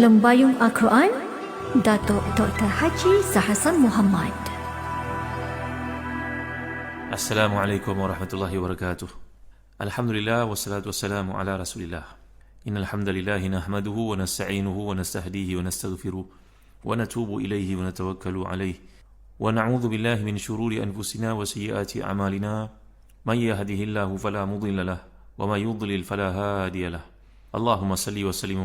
Lembayung Al-Quran Datuk Dr. Haji Zahasan Muhammad Assalamualaikum warahmatullahi wabarakatuh. Alhamdulillah wassalatu wassalamu ala Rasulillah. Innal hamdalillah nahmaduhu wa nasta'inuhu wa nastahdihi wa nastaghfiruh wa natubu ilayhi wa natawakkalu alayhi wa na'udzu billahi min shururi anfusina wa sayyiati a'malina. Man yahdihillahu fala mudilla lahu wa man yudlil fala hadiya lahu. Allahumma salli wa sallim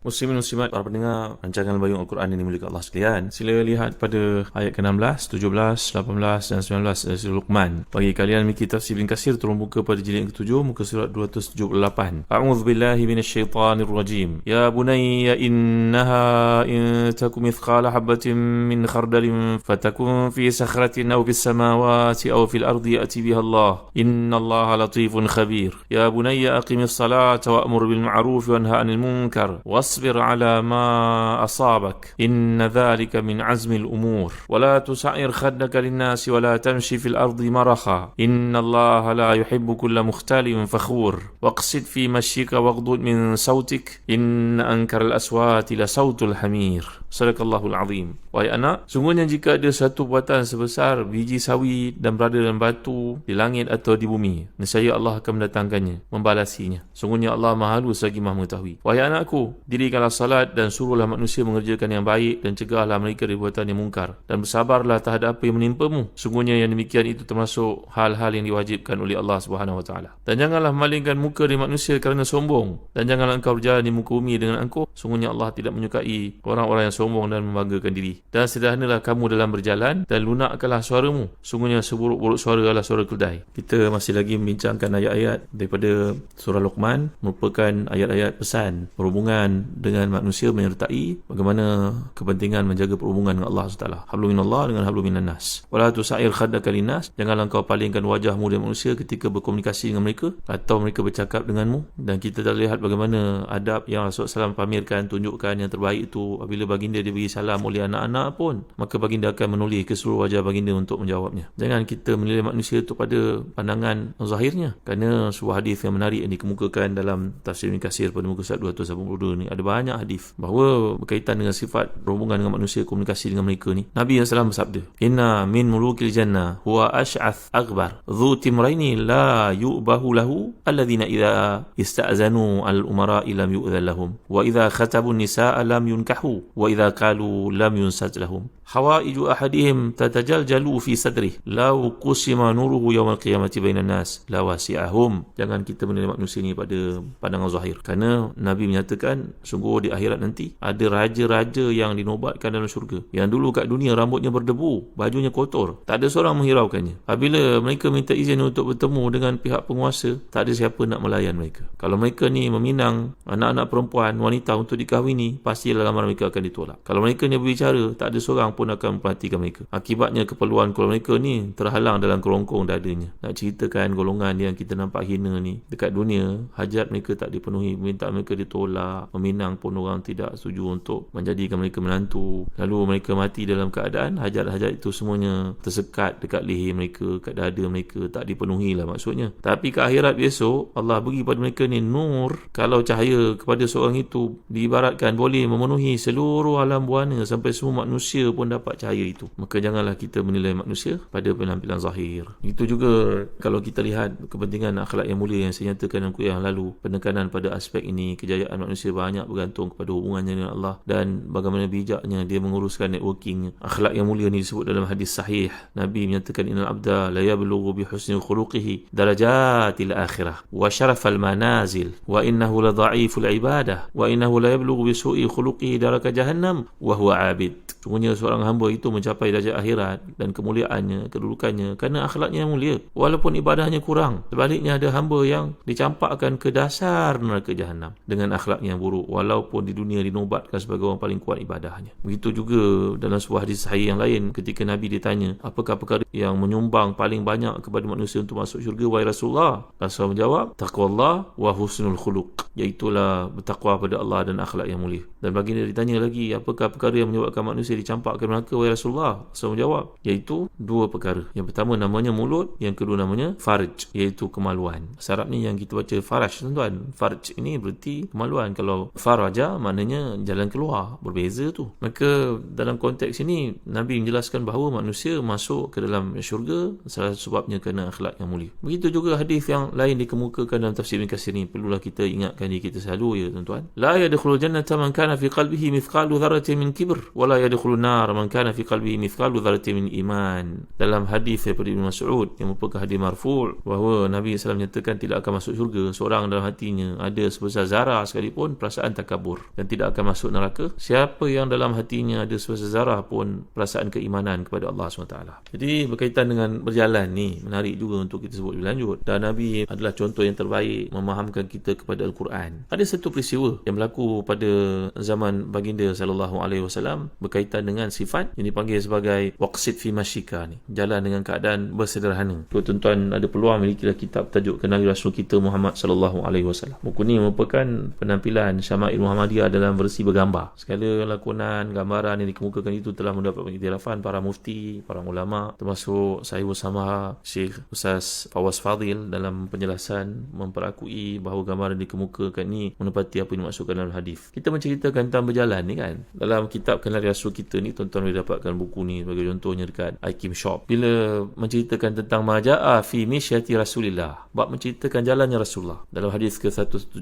Muslimin muslimat para pendengar rancangan Bayung Al-Quran ini milik Allah sekalian. Sila lihat pada ayat ke-16, 17, 18 dan 19 dari surah Luqman. Bagi kalian memiliki tafsir bin Kasir turun buka pada jilid ke-7 muka surat 278. A'udzu billahi minasyaitonir rajim. Ya bunayya innaha in takum mithqala habatin min khardalin fatakun fi sakhratin aw fis samawati aw fil ardi ya'ti biha Allah. Inna Allah latifun khabir. Ya bunayya aqimis salata wa'mur bil ma'ruf wa anha 'anil munkar. واصبر على ما أصابك إن ذلك من عزم الأمور ولا تسعر خدك للناس ولا تمشي في الأرض مرخا إن الله لا يحب كل مختال فخور واقصد في مشيك واغضض من صوتك إن أنكر الأصوات لصوت الحمير صدق الله العظيم Wahai anak, sungguhnya jika ada satu buatan sebesar biji sawi dan berada dalam batu di langit atau di bumi, nescaya Allah akan mendatangkannya, membalasinya. Sungguhnya Allah Maha Halus lagi Maha Mengetahui. Wahai anakku, dirikanlah salat dan suruhlah manusia mengerjakan yang baik dan cegahlah mereka dari buatan yang mungkar dan bersabarlah terhadap apa yang menimpamu. Sungguhnya yang demikian itu termasuk hal-hal yang diwajibkan oleh Allah Taala. Dan janganlah malingkan muka dari manusia kerana sombong dan janganlah engkau berjalan di muka bumi dengan angkuh. Sungguhnya Allah tidak menyukai orang-orang yang sombong dan membanggakan diri dan sederhanalah kamu dalam berjalan dan lunakkanlah suaramu sungguhnya seburuk-buruk suara adalah suara keldai kita masih lagi membincangkan ayat-ayat daripada surah Luqman merupakan ayat-ayat pesan perhubungan dengan manusia menyertai bagaimana kepentingan menjaga perhubungan dengan Allah SWT hablu minallah dengan hablu minan nas. Wala tusair khaddaka linnas. Janganlah kau palingkan wajahmu dengan manusia ketika berkomunikasi dengan mereka atau mereka bercakap denganmu. Dan kita dah lihat bagaimana adab yang Rasulullah SAW pamerkan tunjukkan yang terbaik itu. Apabila baginda dia bagi salam oleh anak-anak anak pun maka baginda akan menulis ke seluruh wajah baginda untuk menjawabnya. Jangan kita menilai manusia itu pada pandangan zahirnya. Kerana sebuah hadis yang menarik yang dikemukakan dalam tafsir Ibn Kasir pada muka surat 282 ni ada ada banyak hadis bahawa berkaitan dengan sifat berhubungan dengan manusia komunikasi dengan mereka ni Nabi yang salam bersabda inna min mulukil jannah huwa ashath akbar. Dhu timraini la yu'bahu lahu alladhina idha ista'zanu al umara lam yu'dhal lahum. Wa idha khatabu nisa'a lam yunkahu. Wa idha qalu lam yunsaj lahum. حوائج أحدهم تتجلجل في صدره لو قسم نوره يوم القيامة بين الناس لا واسعهم jangan kita menilai manusia ni pada pandangan zahir kerana Nabi menyatakan sungguh di akhirat nanti ada raja-raja yang dinobatkan dalam syurga yang dulu kat dunia rambutnya berdebu bajunya kotor tak ada seorang menghiraukannya apabila mereka minta izin untuk bertemu dengan pihak penguasa tak ada siapa nak melayan mereka kalau mereka ni meminang anak-anak perempuan wanita untuk dikahwini pastilah lamaran mereka akan ditolak kalau mereka ni berbicara tak ada seorang pun akan memperhatikan mereka. Akibatnya keperluan kalau mereka ni terhalang dalam kerongkong dadanya. Nak ceritakan golongan yang kita nampak hina ni dekat dunia, hajat mereka tak dipenuhi, minta mereka ditolak, meminang pun orang tidak setuju untuk menjadikan mereka menantu. Lalu mereka mati dalam keadaan hajat-hajat itu semuanya tersekat dekat leher mereka, dekat dada mereka, tak dipenuhi lah maksudnya. Tapi ke akhirat besok, Allah bagi pada mereka ni nur. Kalau cahaya kepada seorang itu diibaratkan boleh memenuhi seluruh alam buana sampai semua manusia pun dapat cahaya itu. Maka janganlah kita menilai manusia pada penampilan zahir. Itu juga kalau kita lihat kepentingan akhlak yang mulia yang saya nyatakan dalam kuliah yang lalu, penekanan pada aspek ini, kejayaan manusia banyak bergantung kepada hubungannya dengan Allah dan bagaimana bijaknya dia menguruskan networking. Akhlak yang mulia ini disebut dalam hadis sahih. Nabi menyatakan innal abda la yablughu bi husni khuluqihi darajatil akhirah wa syarafal manazil wa innahu la dha'iful ibadah wa innahu la yablughu bi su'i khuluqihi daraka jahannam wa huwa 'abid. Sungguhnya seorang hamba itu mencapai darjah akhirat dan kemuliaannya, kedudukannya kerana akhlaknya yang mulia. Walaupun ibadahnya kurang. Sebaliknya ada hamba yang dicampakkan ke dasar neraka jahanam dengan akhlaknya yang buruk. Walaupun di dunia dinobatkan sebagai orang paling kuat ibadahnya. Begitu juga dalam sebuah hadis sahih yang lain ketika Nabi ditanya apakah perkara yang menyumbang paling banyak kepada manusia untuk masuk syurga wahai Rasulullah. Rasulullah menjawab taqwa Allah wa husnul khuluq. Iaitulah bertakwa pada Allah dan akhlak yang mulia. Dan baginda ditanya lagi apakah perkara yang menyebabkan manusia dicampakkan akan neraka wahai Rasulullah? Rasulullah menjawab iaitu dua perkara. Yang pertama namanya mulut yang kedua namanya farj iaitu kemaluan. Sarap ni yang kita baca faraj tuan-tuan. Farj ini berarti kemaluan. Kalau faraja maknanya jalan keluar berbeza tu. Maka dalam konteks ini Nabi menjelaskan bahawa manusia masuk ke dalam syurga salah sebabnya kerana akhlak yang mulia. Begitu juga hadis yang lain dikemukakan dalam tafsir Ibn Katsir ini. Perlulah kita diri kita selalu ya tuan-tuan. La yadkhulul jannata man kana fi qalbihi mithqalu dharratin min kibr wa la yadkhulun nar man kana fi qalbihi mithqalu dharratin min iman. Dalam hadis daripada Ibn Mas'ud yang merupakan hadis marfu' bahawa Nabi SAW menyatakan tidak akan masuk syurga seorang dalam hatinya. Ada sebesar zarah sekalipun perasaan takabur. Dan tidak akan masuk neraka. Siapa yang dalam hatinya ada sebesar zarah pun perasaan keimanan kepada Allah SWT. Jadi berkaitan dengan berjalan ni menarik juga untuk kita sebut lebih lanjut. Dan Nabi adalah contoh yang terbaik memahamkan kita kepada Al-Quran ada satu peristiwa yang berlaku pada zaman baginda sallallahu alaihi wasallam berkaitan dengan sifat yang dipanggil sebagai waqsid fi masyika ni jalan dengan keadaan bersederhana. Tuan-tuan ada peluang milikilah kitab tajuk kenali rasul kita Muhammad sallallahu alaihi wasallam. Buku ni merupakan penampilan Syama'il Muhammadiyah dalam versi bergambar. Segala lakonan gambaran yang dikemukakan itu telah mendapat pengiktirafan para mufti para ulama termasuk saya bersama Syekh Ustaz Fawaz Fadil dalam penjelasan memperakui bahawa gambaran yang dikemukakan ni menepati apa yang dimaksudkan dalam hadis. Kita menceritakan tentang berjalan ni kan. Dalam kitab kenal rasul kita ni tuan-tuan boleh dapatkan buku ni sebagai contohnya dekat Ikim Shop. Bila menceritakan tentang maja'a fi misyati Rasulillah, bab menceritakan jalannya Rasulullah. Dalam hadis ke-117,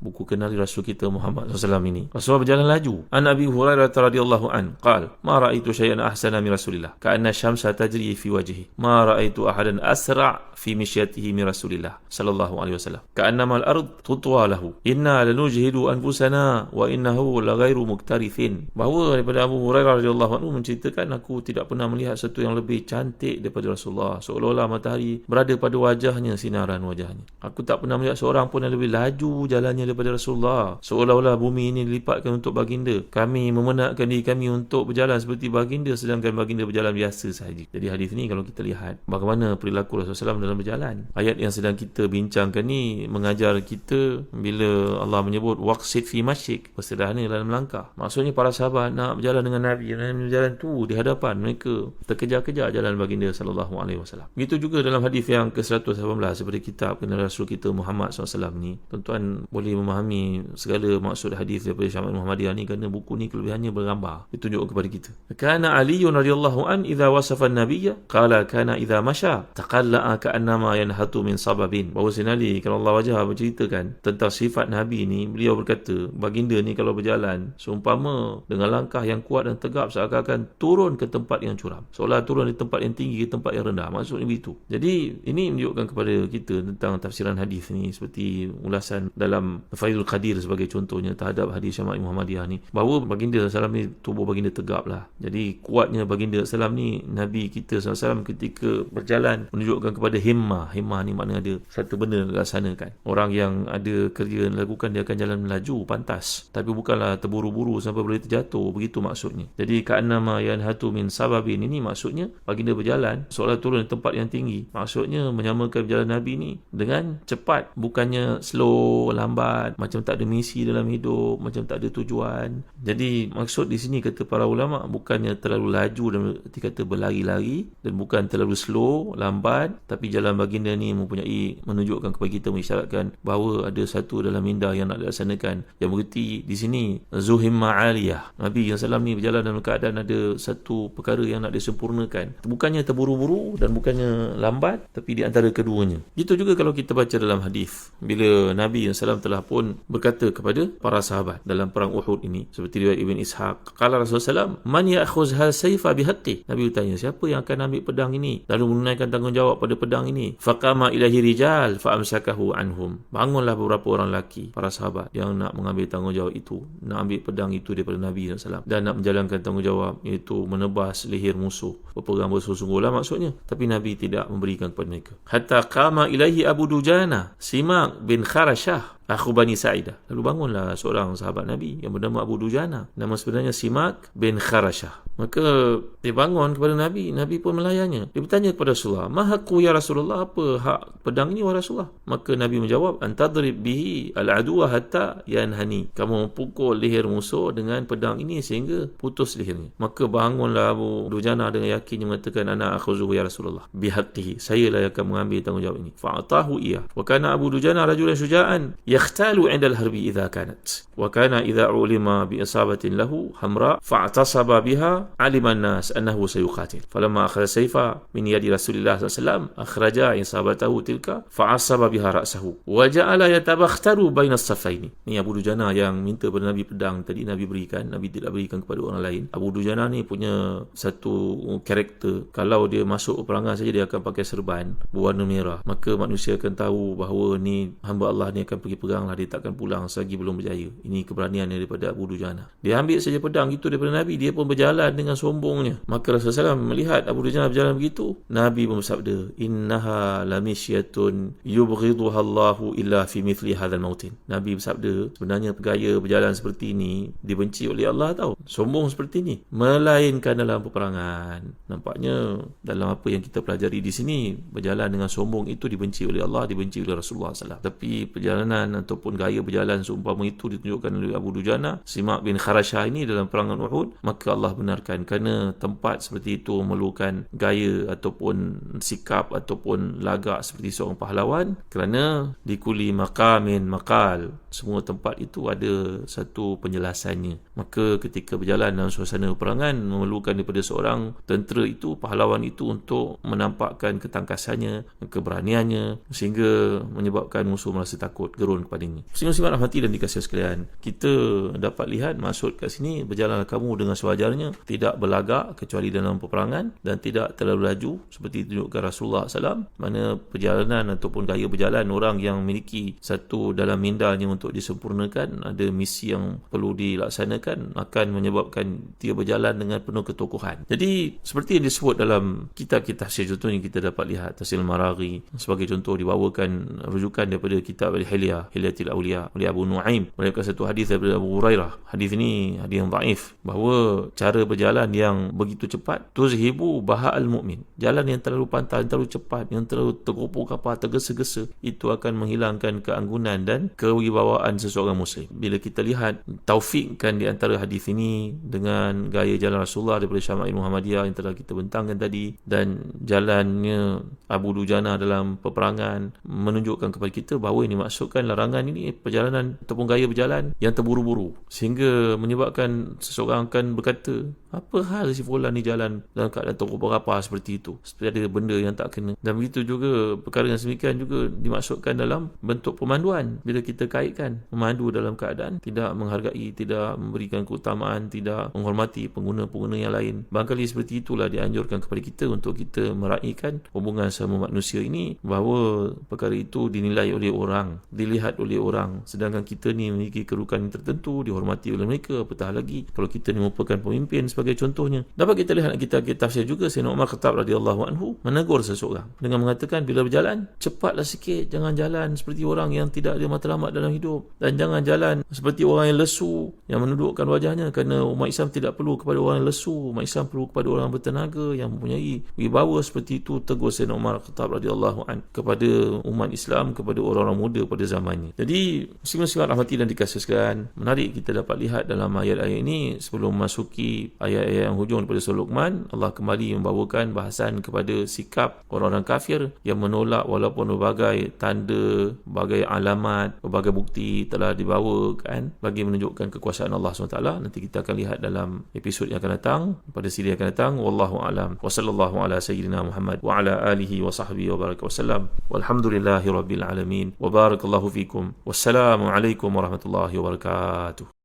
buku kenali rasul kita Muhammad SAW ini. Rasulullah berjalan laju. An Abi Hurairah radhiyallahu an, qal, "Ma ra'aitu syai'an ahsana min Rasulillah, ka'anna syamsa tajri fi wajhi. Ma ra'aitu ahadan asra' fi misyatihi min Rasulillah sallallahu alaihi wasallam. Ka'annama al-ard tutwa lahu. Inna lanujhidu anfusana wa innahu laghairu muktarithin. Bahawa daripada Abu Hurairah radhiyallahu anhu menceritakan aku tidak pernah melihat sesuatu yang lebih cantik daripada Rasulullah. Seolah-olah matahari berada pada wajahnya sinaran wajahnya. Aku tak pernah melihat seorang pun yang lebih laju jalannya daripada Rasulullah. Seolah-olah bumi ini dilipatkan untuk baginda. Kami memenatkan diri kami untuk berjalan seperti baginda sedangkan baginda berjalan biasa sahaja. Jadi hadis ini kalau kita lihat bagaimana perilaku Rasulullah SAW dalam berjalan. Ayat yang sedang kita bincangkan ni mengajar kita bila Allah menyebut waqsid fi masyik bersederhana dalam melangkah. Maksudnya para sahabat nak berjalan dengan Nabi dan berjalan tu di hadapan mereka terkejar-kejar jalan baginda sallallahu alaihi wasallam. Begitu juga dalam hadis yang ke-118 seperti kitab kenal Rasul kita Muhammad SAW ni, tuan-tuan boleh memahami segala maksud hadis daripada Syama'il Muhammadiyah ni kerana buku ni kelebihannya bergambar. Ditunjuk kepada kita. Kana Ali radhiyallahu an idza wasafa an-nabiyya qala kana idza masha taqalla'a ka'annama yanhatu min sababin. Bahawa Sinali kalau Allah wajah berceritakan tentang sifat Nabi ni, beliau berkata, baginda ni kalau berjalan seumpama dengan langkah yang kuat dan tegap seakan-akan turun ke tempat yang curam. Seolah turun di tempat yang tinggi ke tempat yang rendah. Maksudnya begitu. Jadi ini menunjukkan kepada kita tentang tafsiran hadis ni seperti ulasan dalam Faidul Qadir sebagai contohnya terhadap hadis Syama'il Muhammadiyah ni bahawa baginda SAW ni tubuh baginda tegap lah. Jadi kuatnya baginda SAW ni Nabi kita SAW ketika berjalan menunjukkan kepada himmah. Himmah ni makna ada satu benda dilaksanakan. Orang yang ada kerja yang dilakukan dia akan jalan melaju pantas. Tapi bukanlah terburu-buru sampai boleh terjatuh. Begitu maksudnya. Jadi ka'annama yanhatu min sababin ini maksudnya baginda berjalan seolah turun di tempat yang tinggi. Maksudnya menyamakan jalan Nabi ni dengan cepat. Bukannya slow, lambat, macam tak ada misi dalam hidup, macam tak ada tujuan. Jadi maksud di sini kata para ulama bukannya terlalu laju dan arti kata berlari-lari dan bukan terlalu slow, lambat tapi jalan baginda ni mempunyai menunjukkan kepada kita mengisyaratkan bahawa ada satu dalam minda yang nak dilaksanakan. Yang berarti di sini zuhim ma'aliyah. Nabi salam ni berjalan dalam keadaan ada satu perkara yang nak disempurnakan. Bukannya terburu-buru dan bukannya lambat tapi di antara keduanya. Itu juga kalau kita baca dalam hadis. Bila Nabi salam telah pun berkata kepada para sahabat dalam perang Uhud ini seperti riwayat Ibn Ishaq kala Rasulullah SAW man ya'khuz hal sayfa bihaqqi Nabi bertanya siapa yang akan ambil pedang ini? Lalu menunaikan tanggungjawab pada pedang ini. Faqama ilahi rijal fa amsakahu anhum. Bangunlah beberapa orang lelaki para sahabat yang nak mengambil tanggungjawab itu nak ambil pedang itu daripada Nabi SAW dan nak menjalankan tanggungjawab iaitu menebas leher musuh. Berperang bersungguh-sungguh lah maksudnya. Tapi Nabi tidak memberikan kepada mereka. Hatta qama ilahi Abu Dujana Simak bin Kharashah akhu Bani Sa'idah. Lalu bangunlah seorang sahabat Nabi yang bernama Abu Dujana. Nama sebenarnya Simak bin Kharashah. Maka dia bangun kepada Nabi. Nabi pun melayannya. Dia bertanya kepada Rasulullah, Mahaku ya Rasulullah, apa hak pedang ini wahai Rasulullah? Maka Nabi menjawab, Antadrib bihi al-aduwa hatta yanhani. Kamu pukul leher musuh dengan pedang ini sehingga putus lehernya. Maka bangunlah Abu Dujana dengan yakin mengatakan, Anak akhuzuhu ya Rasulullah. Bihaqihi. Saya lah yang akan mengambil tanggungjawab ini. Fa'atahu iya. Wa kana Abu Dujana rajulan syuja'an. Yakhtalu inda al-harbi idha kanat. Wa kana idha ulima bi isabatin lahu hamra fa'tasaba biha علم الناس أنه سيقاتل فلما أخذ سيفا من يد رسول الله صلى الله عليه وسلم أخرج إصابته تلك فعصب بها رأسه وجعل يتبختر بين الصفين ni Abu Dujana yang minta pada Nabi pedang tadi Nabi berikan Nabi tidak berikan kepada orang lain Abu Dujana ni punya satu karakter kalau dia masuk peperangan saja dia akan pakai serban berwarna merah maka manusia akan tahu bahawa ni hamba Allah ni akan pergi perang lah dia takkan pulang selagi belum berjaya. Ini keberanian daripada Abu Dujana. Dia ambil saja pedang itu daripada Nabi dia pun berjalan dengan sombongnya. Maka Rasulullah SAW melihat Abu Dujana berjalan begitu. Nabi pun bersabda innaha lamisyatun yubghiduha Allahu illa fi mithli hadzal mautin. Nabi bersabda sebenarnya gaya berjalan seperti ini dibenci oleh Allah tahu sombong seperti ini melainkan dalam peperangan. Nampaknya dalam apa yang kita pelajari di sini berjalan dengan sombong itu dibenci oleh Allah dibenci oleh Rasulullah SAW. Tapi perjalanan ataupun gaya berjalan seumpama itu ditunjukkan oleh Abu Dujana Simak bin Kharashah ini dalam perangan Uhud maka Allah benarkan kerana tempat seperti itu memerlukan gaya ataupun sikap ataupun lagak seperti seorang pahlawan kerana dikuli maqamin maqal. Semua tempat itu ada satu penjelasannya. Maka ketika berjalan dalam suasana peperangan memerlukan daripada seorang tentera itu pahlawan itu untuk menampakkan ketangkasannya keberaniannya sehingga menyebabkan musuh merasa takut gerun kepadanya Muslim-Muslim rahmati dan dikasih sekalian kita dapat lihat maksud kat sini berjalanlah kamu dengan sewajarnya tidak berlagak kecuali dalam peperangan dan tidak terlalu laju seperti ditunjukkan Rasulullah SAW mana perjalanan ataupun gaya berjalan orang yang memiliki satu dalam mindalnya untuk disempurnakan ada misi yang perlu dilaksanakan akan menyebabkan dia berjalan dengan penuh ketokohan jadi seperti yang disebut dalam kitab-kitab tafsir contohnya kita dapat lihat tafsir Maraghi sebagai contoh dibawakan rujukan daripada kitab Al-Hilyah Hilyatil Awliya oleh Abu Nuaim. Mereka satu hadis daripada Abu Hurairah. Hadis ini hadis yang daif bahawa cara berjalan yang begitu cepat tuzhibu baha'al mu'min. Jalan yang terlalu pantai yang terlalu cepat yang terlalu tergopoh kapal tergesa-gesa itu akan menghilangkan keanggunan dan kewibawaan seseorang muslim. Bila kita lihat taufikkan di antara hadis ini dengan gaya jalan Rasulullah daripada Syama'il Muhammadiyah yang telah kita bentangkan tadi dan jalannya Abu Dujana dalam peperangan menunjukkan kepada kita bahawa ini maksudkan larangan ini perjalanan ataupun gaya berjalan yang terburu-buru. Sehingga menyebabkan seseorang akan berkata apa hal si fulan ni jalan dalam keadaan toko berapa seperti itu? Seperti ada benda yang tak kena. Dan begitu juga perkara yang semikian juga dimaksudkan dalam bentuk pemanduan. Bila kita kaitkan memandu dalam keadaan tidak menghargai tidak memberikan keutamaan tidak menghormati pengguna-pengguna yang lain. Barangkali seperti itulah dianjurkan kepada kita untuk kita meraihkan hubungan sama manusia ini bahawa perkara itu dinilai oleh orang dilihat oleh orang. Sedangkan kita ni memiliki kedudukan tertentu dihormati oleh mereka apatah lagi kalau kita ni merupakan pemimpin sebagai sebagai contohnya. Dapat kita lihat kita kita tafsir juga Sayyidina Umar Khattab radhiyallahu anhu menegur seseorang dengan mengatakan bila berjalan cepatlah sikit jangan jalan seperti orang yang tidak ada matlamat dalam hidup dan jangan jalan seperti orang yang lesu yang menundukkan wajahnya kerana umat Islam tidak perlu kepada orang yang lesu umat Islam perlu kepada orang bertenaga yang mempunyai wibawa seperti itu tegur Sayyidina Umar Khattab radhiyallahu an kepada umat Islam kepada orang-orang muda pada zamannya. Jadi muslim-muslimat rahmati dan dikasihkan menarik kita dapat lihat dalam ayat-ayat ini sebelum masuki ayat ayat-ayat yang hujung daripada surah Luqman Allah kembali membawakan bahasan kepada sikap orang-orang kafir yang menolak walaupun berbagai tanda berbagai alamat berbagai bukti telah dibawakan bagi menunjukkan kekuasaan Allah SWT. Nanti kita akan lihat dalam episod yang akan datang pada siri yang akan datang. Wallahu alam. Wa sallallahu ala sayyidina Muhammad wa ala alihi wa sahbihi wa baraka wasallam. Walhamdulillahi rabbil alamin. Wa barakallahu fikum. Wassalamu alaikum warahmatullahi wabarakatuh